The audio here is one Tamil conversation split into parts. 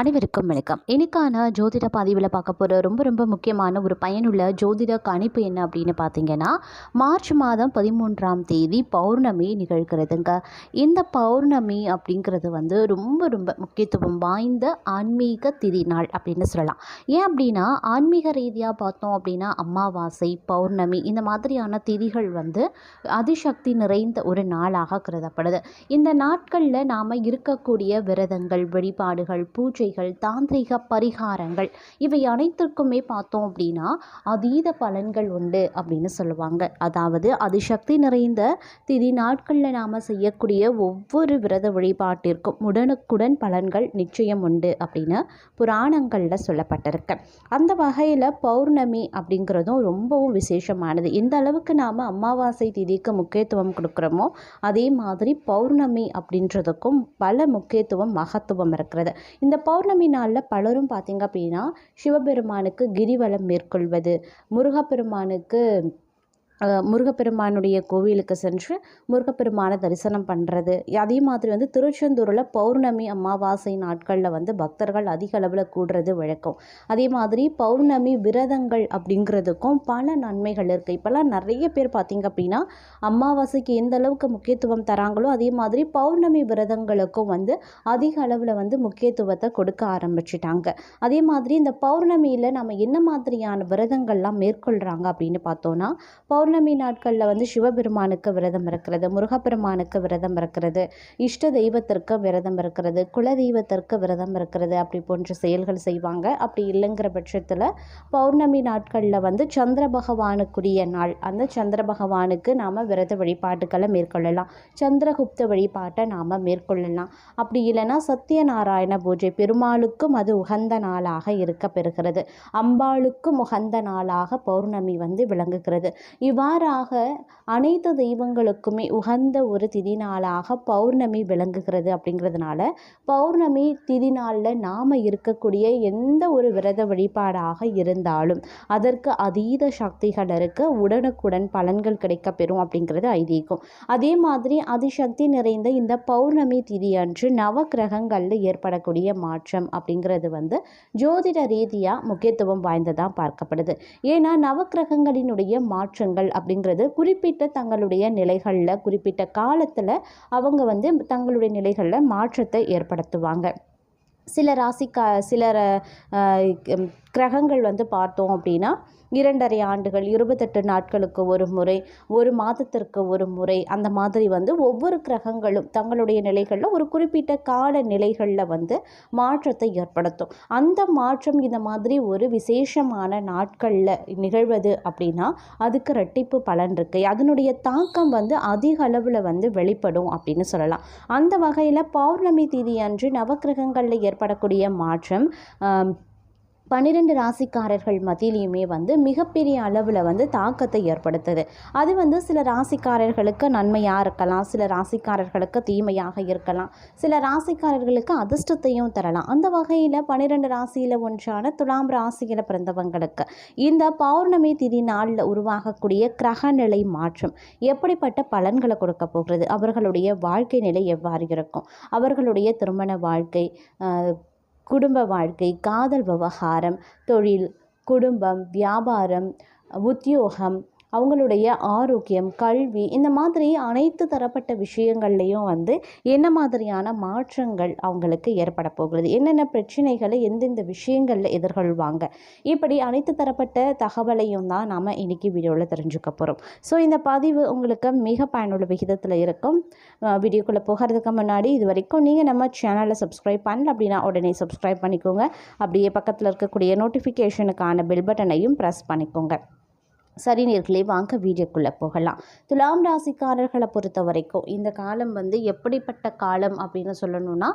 அனைவருக்கும் வணக்கம். இன்னைக்கான ஜோதிட பதிவில் பார்க்க போகிற ரொம்ப ரொம்ப முக்கியமான ஒரு பயனுள்ள ஜோதிட கணிப்பு என்ன அப்படின்னு பார்த்தீங்கன்னா மார்ச் மாதம் பதிமூன்றாம் தேதி பௌர்ணமி நிகழ்கிறதுங்க. இந்த பௌர்ணமி அப்படிங்கிறது வந்து ரொம்ப ரொம்ப முக்கியத்துவம் வாய்ந்த ஆன்மீக திதி நாள் அப்படின்னு சொல்லலாம். ஏன் அப்படின்னா ஆன்மீக ரீதியாக பார்த்தோம் அப்படின்னா அமாவாசை பௌர்ணமி இந்த மாதிரியான திதிகள் வந்து அதிசக்தி நிறைந்த ஒரு நாளாக கருதப்படுது. இந்த நாட்களில் நாம் இருக்கக்கூடிய விரதங்கள் வழிபாடுகள் பூஜை சிகிச்சைகள் தாந்திரிக பரிகாரங்கள் இவை அனைத்திற்குமே பார்த்தோம் அப்படின்னா அதீத பலன்கள் உண்டு அப்படின்னு சொல்லுவாங்க. அதாவது அதிசக்தி நிறைந்த திதி நாட்களில் நாம் செய்யக்கூடிய ஒவ்வொரு விரத வழிபாட்டிற்கும் உடனுக்குடன் பலன்கள் நிச்சயம் உண்டு அப்படின்னு புராணங்களில் சொல்லப்பட்டிருக்கு. அந்த வகையில் பௌர்ணமி அப்படிங்கிறதும் ரொம்பவும் விசேஷமானது. எந்த அளவுக்கு நாம் அமாவாசை திதிக்கு முக்கியத்துவம் கொடுக்குறோமோ அதே மாதிரி பௌர்ணமி அப்படின்றதுக்கும் பல முக்கியத்துவம் மகத்துவம் இருக்கிறது. இந்த பௌர்ணமி நாளில் பலரும் பார்த்திங்க அப்படின்னா சிவபெருமானுக்கு கிரிவலம் மேற்கொள்வது முருகப்பெருமானுக்கு முருகப்பெருமானுடைய கோவிலுக்கு சென்று முருகப்பெருமானை தரிசனம் பண்ணுறது அதே மாதிரி வந்து திருச்செந்தூரில் பௌர்ணமி அமாவாசை நாட்களில் வந்து பக்தர்கள் அதிக அளவில் கூடுறது வழக்கம். அதே மாதிரி பௌர்ணமி விரதங்கள் அப்படிங்கிறதுக்கும் பல நன்மைகள் இருக்குது இப்போல்லாம் நிறைய பேர் பார்த்திங்க அப்படின்னா அமாவாசைக்கு எந்த அளவுக்கு முக்கியத்துவம் தராங்களோ அதே மாதிரி பௌர்ணமி விரதங்களுக்கும் வந்து அதிக அளவில் வந்து முக்கியத்துவத்தை கொடுக்க ஆரம்பிச்சிட்டாங்க. அதே மாதிரி இந்த பௌர்ணமியில் நம்ம என்ன மாதிரியான விரதங்கள்லாம் மேற்கொள்கிறாங்க அப்படின்னு பார்த்தோன்னா பௌர்ணமி பௌர்ணமி நாட்களில் வந்து சிவபெருமானுக்கு விரதம் இருக்கிறது முருகப்பெருமானுக்கு விரதம் இருக்கிறது இஷ்ட தெய்வத்திற்கு விரதம் இருக்கிறது குல தெய்வத்திற்கு விரதம் இருக்கிறது அப்படி போன்ற செயல்கள் செய்வாங்க. அப்படி இல்லைங்கிற பட்சத்தில் பௌர்ணமி நாட்களில் வந்து சந்திர பகவானுக்குரிய நாள். அந்த சந்திர பகவானுக்கு நாம் விரத வழிபாட்டுக்களை மேற்கொள்ளலாம். சந்திரகுப்த வழிபாட்டை நாம் மேற்கொள்ளலாம். அப்படி இல்லைன்னா சத்யநாராயண பூஜை பெருமாளுக்கும் அது உகந்த நாளாக இருக்க பெறுகிறது அம்பாளுக்கும் உகந்த நாளாக பௌர்ணமி வந்து விளங்குகிறது. இவ்வாறாக அனைத்து தெய்வங்களுக்குமே உகந்த ஒரு திதி நாளாக பௌர்ணமி விளங்குகிறது அப்படிங்கிறதுனால பௌர்ணமி திதி நாளில் நாம் இருக்கக்கூடிய எந்த ஒரு விரத வழிபாடாக இருந்தாலும் அதற்கு அதீத சக்திகள் இருக்க உடனுக்குடன் பலன்கள் கிடைக்கப்பெறும் அப்படிங்கிறது ஐதீகம். அதே மாதிரி அதிசக்தி நிறைந்த இந்த பௌர்ணமி திதி அன்று நவ கிரகங்களில் ஏற்படக்கூடிய மாற்றம் அப்படிங்கிறது வந்து ஜோதிட ரீதியாக முக்கியத்துவம் வாய்ந்ததாக பார்க்கப்படுது. ஏன்னா நவக்கிரகங்களினுடைய மாற்றங்கள் அப்படிங்கிறது குறிப்பிட்ட தங்களுடைய நிலைகளில் குறிப்பிட்ட காலத்தில் அவங்க வந்து தங்களுடைய நிலைகளில் மாற்றத்தை ஏற்படுத்துவாங்க. சில ராசிக்கா சில கிரகங்கள் வந்து பார்த்தோம் அப்படின்னா இரண்டரை ஆண்டுகள் இருபத்தெட்டு நாட்களுக்கு ஒரு முறை ஒரு மாதத்திற்கு ஒரு முறை அந்த மாதிரி வந்து ஒவ்வொரு கிரகங்களும் தங்களுடைய நிலைகளில் ஒரு குறிப்பிட்ட கால நிலைகளில் வந்து மாற்றத்தை ஏற்படுத்தும். அந்த மாற்றம் இந்த மாதிரி ஒரு விசேஷமான நாட்களில் நிகழ்வது அப்படின்னா அதுக்கு ரெட்டிப்பு பலன் இருக்குது அதனுடைய தாக்கம் வந்து அதிக அளவில் வந்து வெளிப்படும் அப்படின்னு சொல்லலாம். அந்த வகையில் பௌர்ணமி திதி அன்று நவக்கிரகங்களில் ஏற்படக்கூடிய மாற்றம் பன்னிரெண்டு ராசிக்காரர்கள் மத்தியிலையுமே வந்து மிகப்பெரிய அளவில் வந்து தாக்கத்தை ஏற்படுத்துது. அது வந்து சில ராசிக்காரர்களுக்கு நன்மையாக இருக்கலாம் சில ராசிக்காரர்களுக்கு தீமையாக இருக்கலாம் சில ராசிக்காரர்களுக்கு அதிர்ஷ்டத்தையும் தரலாம். அந்த வகையில் பன்னிரெண்டு ராசியில் ஒன்றான துலாம் ராசியில் பிறந்தவங்களுக்கு இந்த பௌர்ணமி திதி நாளில் உருவாகக்கூடிய கிரகநிலை மாற்றம் எப்படிப்பட்ட பலன்களை கொடுக்க போகிறது? அவர்களுடைய வாழ்க்கை நிலை எவ்வாறு இருக்கும்? அவர்களுடைய திருமண வாழ்க்கை குடும்ப வாழ்க்கை காதல் விவகாரம் தொழில் குடும்பம் வியாபாரம் உத்தியோகம் அவங்களுடைய ஆரோக்கியம் கல்வி இந்த மாதிரி அனைத்து தரப்பட்ட விஷயங்கள்லையும் வந்து என்ன மாதிரியான மாற்றங்கள் அவங்களுக்கு ஏற்பட போகிறது என்னென்ன பிரச்சனைகளை எந்தெந்த விஷயங்களில் எதிர்கொள்வாங்க? இப்படி அனைத்து தரப்பட்ட தகவலையும் தான் நாம் இன்னைக்கு வீடியோவில் தெரிஞ்சுக்க போகிறோம் ஸோ இந்த பதிவு உங்களுக்கு மிக பயனுள்ள விகிதத்தில் இருக்கும். வீடியோக்குள்ளே போகிறதுக்கு முன்னாடி இது வரைக்கும் நீங்கள் நம்ம சேனலை சப்ஸ்கிரைப் பண்ணல அப்படின்னா உடனே சப்ஸ்கிரைப் பண்ணிக்கோங்க. அப்படியே பக்கத்தில் இருக்கக்கூடிய நோட்டிஃபிகேஷனுக்கான பெல் பட்டனையும் ப்ரெஸ் பண்ணிக்கோங்க. சரி நேர்களை வாங்க வீடியோக்குள்ளே போகலாம். துலாம் ராசிக்காரர்களை பொறுத்த வரைக்கும் இந்த காலம் வந்து எப்படிப்பட்ட காலம் அப்படின்னு சொல்லணும்னா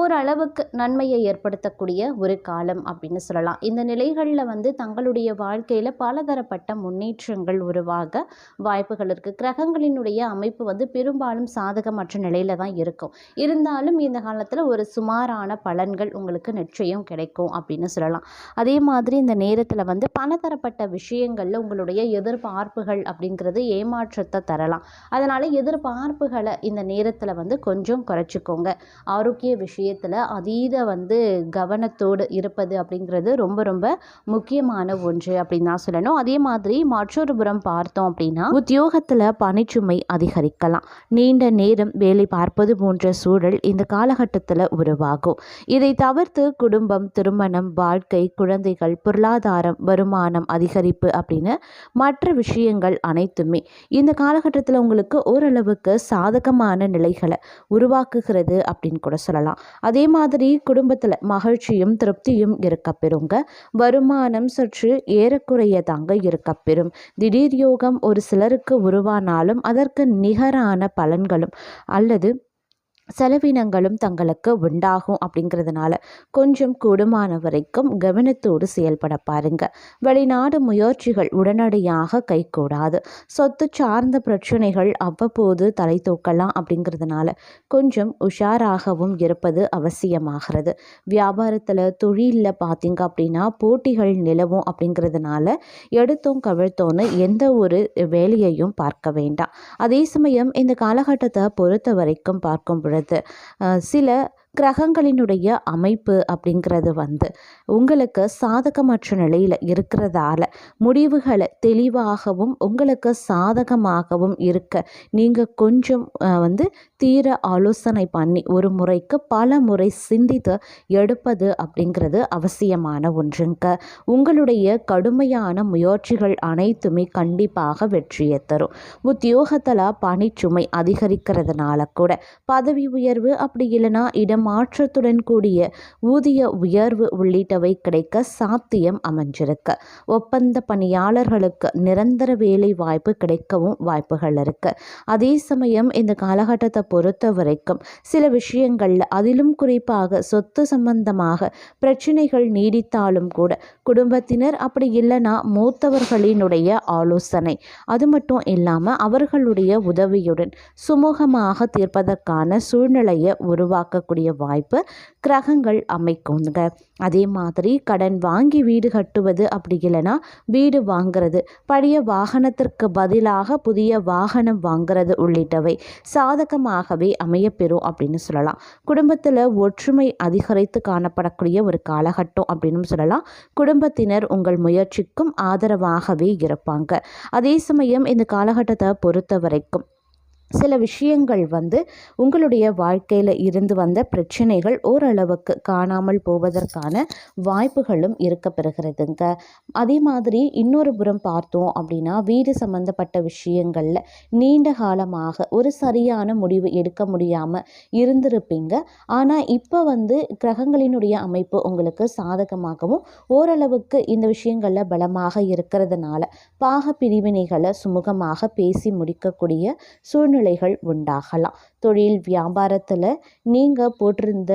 ஓரளவுக்கு நன்மையை ஏற்படுத்தக்கூடிய ஒரு காலம் அப்படின்னு சொல்லலாம். இந்த நிலைகளில் வந்து தங்களுடைய வாழ்க்கையில் பலதரப்பட்ட முன்னேற்றங்கள் உருவாக வாய்ப்புகள் இருக்குது கிரகங்களினுடைய அமைப்பு வந்து பெரும்பாலும் சாதகமற்ற நிலையில தான் இருக்கும். இருந்தாலும் இந்த காலத்தில் ஒரு சுமாரான பலன்கள் உங்களுக்கு நிச்சயம் கிடைக்கும் அப்படின்னு சொல்லலாம். அதே மாதிரி இந்த நேரத்தில் வந்து பலதரப்பட்ட விஷயங்களில் உங்களுடைய எதிர்பார்ப்புகள் அப்படிங்கிறது ஏமாற்றத்தை தரலாம். அதனால் எதிர்பார்ப்புகளை இந்த நேரத்தில் வந்து கொஞ்சம் குறைச்சிக்கோங்க. ஆரோக்கிய விஷயத்தில் அதீத வந்து கவனத்தோடு இருப்பது அப்படிங்கிறது ரொம்ப ரொம்ப முக்கியமான ஒன்று அப்படின்னு தான் சொல்லணும். அதே மாதிரி மற்றொரு புறம் பார்த்தோம் அப்படின்னா உத்தியோகத்தில் பணிச்சுமை அதிகரிக்கலாம். நீண்ட நேரம் வேலை பார்ப்பது போன்ற சூழல் இந்த காலகட்டத்தில் உருவாகும். இதை தவிர்த்து குடும்பம் திருமணம் வாழ்க்கை குழந்தைகள் பொருளாதாரம் வருமானம் அதிகரிப்பு அப்படின்னு மற்ற விஷயங்கள் அனைத்துமே. இந்த காலகட்டத்தில் உங்களுக்கு ஓரளவுக்கு சாதகமான நிலைகளை உருவாக்குகிறது அப்படின்னு கூட சொல்லலாம். அதே மாதிரி குடும்பத்தில் மகிழ்ச்சியும் திருப்தியும் இருக்க பெறுங்க. வருமானம் சற்று ஏறக்குறைய தாங்க இருக்க பெறும். திடீர் யோகம் ஒரு சிலருக்கு உருவானாலும் அதற்கு நிகரான பலன்களும் அல்லது செலவினங்களும் தங்களுக்கு உண்டாகும் அப்படிங்கிறதுனால கொஞ்சம் கூடுமான வரைக்கும் கவனத்தோடு செயல்பட பாருங்க. வெளிநாடு முயற்சிகள் உடனடியாக கைகூடாது. சொத்து சார்ந்த பிரச்சனைகள் அவ்வப்போது தலை தூக்கலாம் அப்படிங்கிறதுனால கொஞ்சம் உஷாராகவும் இருப்பது அவசியமாகிறது. வியாபாரத்தில் தொழிலில் பார்த்தீங்க அப்படின்னா போட்டிகள் நிலவும் அப்படிங்கிறதுனால எடுத்தோம் கவிழ்த்தோன்னு எந்த ஒரு வேலையையும் பார்க்க வேண்டாம். அதே சமயம் இந்த காலகட்டத்தை பொறுத்த வரைக்கும் பார்க்கும் பொழுது வருது சில கிரகங்களினுடைய அமைப்பு அப்படிங்கிறது வந்து உங்களுக்கு சாதகமற்ற நிலையில் இருக்கிறதால முடிவுகளை தெளிவாகவும் உங்களுக்கு சாதகமாகவும் இருக்க நீங்கள் கொஞ்சம் வந்து தீர ஆலோசனை பண்ணி ஒரு முறைக்கு பல முறை சிந்தித்து எடுப்பது அப்படிங்கிறது அவசியமான ஒன்றுங்க. உங்களுடைய கடுமையான முயற்சிகள் அனைத்துமே கண்டிப்பாக வெற்றியை தரும். உத்தியோகத்தில் பணிச்சுமை அதிகரிக்கிறதுனால கூட பதவி உயர்வு அப்படி இல்லைன்னா இடம் மாற்றத்துடன் கூடிய ஊதிய உயர்வு உள்ளிட்டவை கிடைக்க சாத்தியம் அமைஞ்சிருக்கு. ஒப்பந்த பணியாளர்களுக்கு நிரந்தர வேலை வாய்ப்பு கிடைக்கவும் வாய்ப்புகள் இருக்கு. அதே சமயம் இந்த காலகட்டத்தை பொறுத்த வரைக்கும் சில விஷயங்கள்ல அதிலும் குறிப்பாக சொத்து சம்பந்தமாக பிரச்சனைகள் நீடித்தாலும் கூட குடும்பத்தினர் அப்படி இல்லைன்னா மூத்தவர்களினுடைய ஆலோசனை. அது மட்டும் இல்லாமல் அவர்களுடைய உதவியுடன் சுமூகமாக தீர்ப்பதற்கான சூழ்நிலையை உருவாக்கக்கூடிய வாய்ப்பு கிரகங்கள் அமைக்குங்க. அதே மாதிரி கடன் வாங்கி வீடு கட்டுவது அப்படி இல்லைன்னா வீடு வாங்கிறது பழைய வாகனத்திற்கு பதிலாக புதிய வாகனம் வாங்கிறது உள்ளிட்டவை சாதகமாகவே அமையப்பெறும் அப்படின்னு சொல்லலாம். குடும்பத்தில் ஒற்றுமை அதிகரித்து காணப்படக்கூடிய ஒரு காலகட்டம் அப்படின்னு சொல்லலாம். குடும்பத்தினர் உங்கள் முயற்சிக்கும் ஆதரவாகவே இருப்பாங்க. அதே சமயம் இந்த காலகட்டத்தை பொறுத்த வரைக்கும் சில விஷயங்கள் வந்து உங்களுடைய வாழ்க்கையில் இருந்து வந்த பிரச்சனைகள் ஓரளவுக்கு காணாமல் போவதற்கான வாய்ப்புகளும் இருக்க பெறுகிறதுங்க. அதே மாதிரி இன்னொரு புறம் பார்த்தோம் அப்படின்னா வீடு சம்மந்தப்பட்ட விஷயங்களில் நீண்ட காலமாக ஒரு சரியான முடிவு எடுக்க முடியாமல் இருந்திருப்பீங்க. ஆனால் இப்போ வந்து கிரகங்களினுடைய அமைப்பு உங்களுக்கு சாதகமாகவும் ஓரளவுக்கு இந்த விஷயங்களில் பலமாக இருக்கிறதுனால பாக பிரிவினைகளை சுமூகமாக பேசி முடிக்கக்கூடிய சூழ்நிலை சூழ்நிலைகள் உண்டாகலாம். தொழில் வியாபாரத்தில் நீங்கள் போட்டிருந்த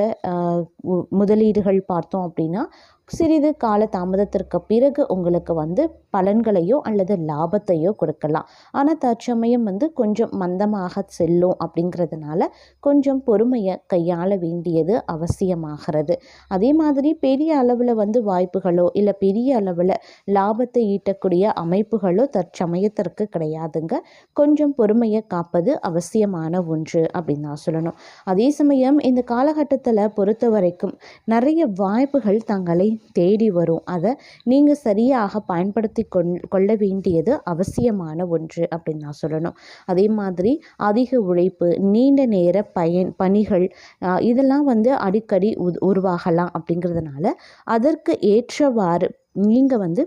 முதலீடுகள் பார்த்தோம் அப்படின்னா சிறிது கால தாமதத்திற்கு பிறகு உங்களுக்கு வந்து பலன்களையோ அல்லது லாபத்தையோ கொடுக்கலாம். ஆனால் தற்சமயம் வந்து கொஞ்சம் மந்தமாக செல்லும் அப்படிங்கிறதுனால கொஞ்சம் பொறுமையை கையாள வேண்டியது அவசியமாகிறது. அதே மாதிரி பெரிய அளவில் வந்து வாய்ப்புகளோ இல்லை பெரிய அளவில் லாபத்தை ஈட்டக்கூடிய அமைப்புகளோ தற்சமயத்திற்கு கிடையாதுங்க. கொஞ்சம் பொறுமையை காப்பது அவசியமான ஒன்று அப்படின்னு தான் சொல்லணும். அதே சமயம் இந்த காலகட்டத்தில் பொறுத்த வரைக்கும் நிறைய வாய்ப்புகள் தங்களை தேடி வரும். அதை நீங்கள் சரியாக பயன்படுத்தி கொண் கொள்ள வேண்டியது அவசியமான ஒன்று அப்படின்னு நான் சொல்லணும். அதே மாதிரி அதிக உழைப்பு நீண்ட நேர பயன் பணிகள் இதெல்லாம் வந்து அடிக்கடி உருவாகலாம் அப்படிங்கிறதுனால அதற்கு ஏற்றவாறு நீங்கள் வந்து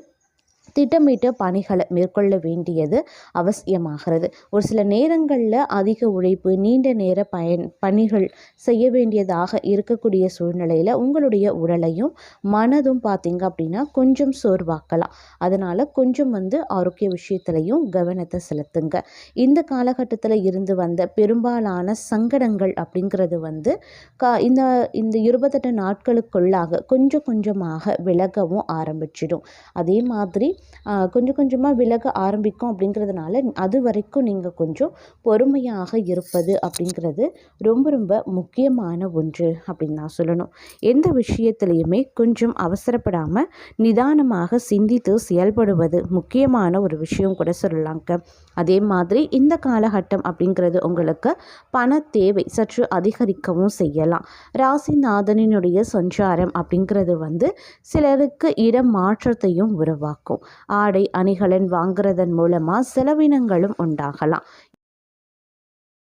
திட்டமிட்ட பணிகளை மேற்கொள்ள வேண்டியது அவசியமாகிறது. ஒரு சில நேரங்களில் அதிக உழைப்பு நீண்ட நேர பயன் பணிகள் செய்ய வேண்டியதாக இருக்கக்கூடிய சூழ்நிலையில் உங்களுடைய உடலையும் மனதும் பார்த்திங்க அப்படின்னா கொஞ்சம் சோர்வாக்கலாம். அதனால் கொஞ்சம் வந்து ஆரோக்கிய விஷயத்துலையும் கவனத்தை செலுத்துங்க. இந்த காலகட்டத்தில் இருந்து வந்த பெரும்பாலான சங்கடங்கள் அப்படிங்கிறது வந்து கா இந்த இந்த இருபத்தெட்டு நாட்களுக்குள்ளாக கொஞ்சம் கொஞ்சமாக விலகவும் ஆரம்பிச்சிடும். அதே மாதிரி கொஞ்சம் கொஞ்சமாக விலக ஆரம்பிக்கும் அப்படிங்கிறதுனால அது வரைக்கும் நீங்கள் கொஞ்சம் பொறுமையாக இருப்பது அப்படிங்கிறது ரொம்ப ரொம்ப முக்கியமான ஒன்று அப்படின்னு நான் சொல்லணும். எந்த விஷயத்துலையுமே கொஞ்சம் அவசரப்படாமல் நிதானமாக சிந்தித்து செயல்படுவது முக்கியமான ஒரு விஷயம் கூட சொல்லலாங்க அதே மாதிரி இந்த காலகட்டம் அப்படிங்கிறது உங்களுக்கு பண தேவை சற்று அதிகரிக்கவும் செய்யலாம். ராசிநாதனினுடைய சஞ்சாரம் அப்படிங்கிறது வந்து சிலருக்கு இடம் மாற்றத்தையும் உருவாக்கும். ஆடை அணிகலன் வாங்குறதன் மூலமாக செலவினங்களும் உண்டாகலாம்.